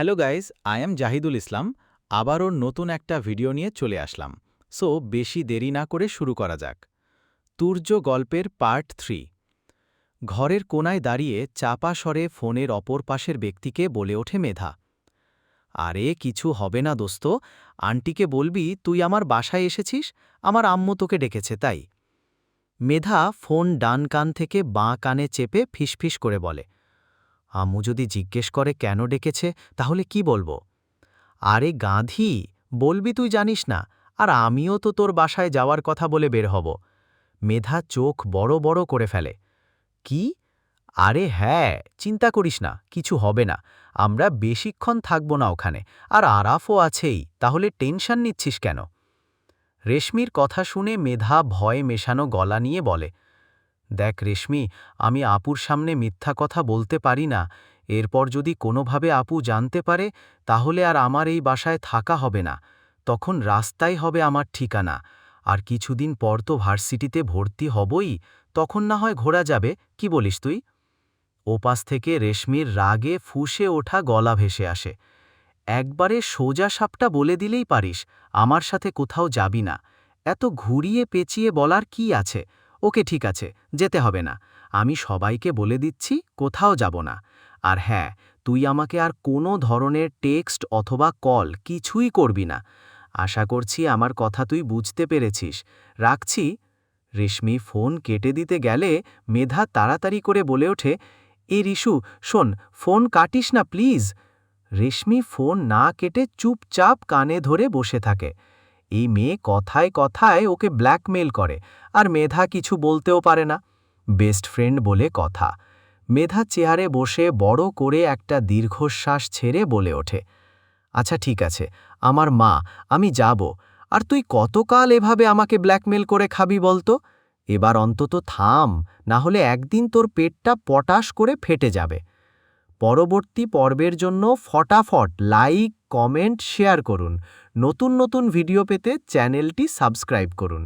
Hello guys I am Zahidul Islam. আবারও নতুন একটা ভিডিও নিয়ে চলে আসলাম। সো, বেশি দেরি না করে শুরু করা যাক। তুর্য গল্পের পার্ট থ্রি। ঘরের কোনায় দাঁড়িয়ে চাপা স্বরে ফোনের অপর পাশের ব্যক্তিকে বলে ওঠে মেধা। আরে, কিছু হবে না দোস্ত। আন্টিকে বলবি, তুই আমার বাসায় এসেছিস? আমার আম্মু তোকে ডেকেছে, তাই? মেধা ফোন ডান কান থেকে বাঁ কানে চেপে ফিসফিস করে বলে আম্মু যদি জিজ্ঞেস করে কেন ডেকেছে, তাহলে কি বলব? আরে গাঁধী, বলবি তুই জানিস না, আর আমিও তো তোর বাসায় যাওয়ার কথা বলে বের হব। মেধা চোখ বড় বড় করে ফেলে। কি? আরে হ্যাঁ চিন্তা করিস না, কিছু হবে না, আমরা বেশিক্ষণ থাকব না ওখানে, আর আরাফও আছেই, তাহলে টেনশন নিচ্ছিস কেন? রেশমির কথা শুনে মেধা ভয় মেশানো গলা নিয়ে বলে দেখ রেশমি, আমি আপুর সামনে মিথ্যা কথা বলতে পারি না। এরপর যদি কোনোভাবে আপু জানতে পারে, তাহলে আর আমার এই বাসায় থাকা হবে না। তখন রাস্তাই হবে আমার ঠিকানা। আর কিছুদিন পর তো ভার্সিটিতে ভর্তি হবই, তখন না হয় ঘোরা যাবে, কি বলিস তুই? ওপাশ থেকে রেশমির রাগে ফুসে ওঠা গলা ভেসে আসে। একবারে সোজা সাপটা বলে দিলেই পারিস, আমার সাথে কোথাও যাবি না। এত ঘুরিয়ে পেঁচিয়ে বলার কি আছে? ওকে ঠিক আছে, যেতে হবে না। আমি সবাইকে বলে দিচ্ছি, কোথাও যাব না। আর হ্যাঁ তুই আমাকে আর কোনো ধরনের টেক্সট অথবা কল কিছুই করবি না। আশা করছি আমার কথা তুই বুঝতে পেরেছিস। রাখছি। রেশমি ফোন কেটে দিতে গেলে মেধা তাড়াতাড়ি করে বলে ওঠে, এ রিশু, শোন, ফোন কাটিস না, প্লিজ। রেশমি ফোন না কেটে চুপচাপ কানে ধরে বসে থাকে। এই মেয়ে কথায় কথায় ওকে ব্ল্যাকমেল করে, আর মেধা কিছু বলতেও পারে না। বেস্ট ফ্রেন্ড বলে কথা। মেধা চেয়ারে বসে বড় করে একটা দীর্ঘশ্বাস ছেড়ে বলে ওঠে আচ্ছা ঠিক আছে, আমার মা, আমি যাব, আর তুই কতকাল এভাবে আমাকে ব্ল্যাকমেল করে খাবি বলতো? এবার অন্তত থাম, না হলে একদিন তোর পেটটা পটাশ করে ফেটে যাবে। পরবর্তী পর্বের জন্য ফটাফট লাইক কমেন্ট শেয়ার করুন। নতুন নতুন ভিডিও পেতে চ্যানেলটি সাবস্ক্রাইব করুন।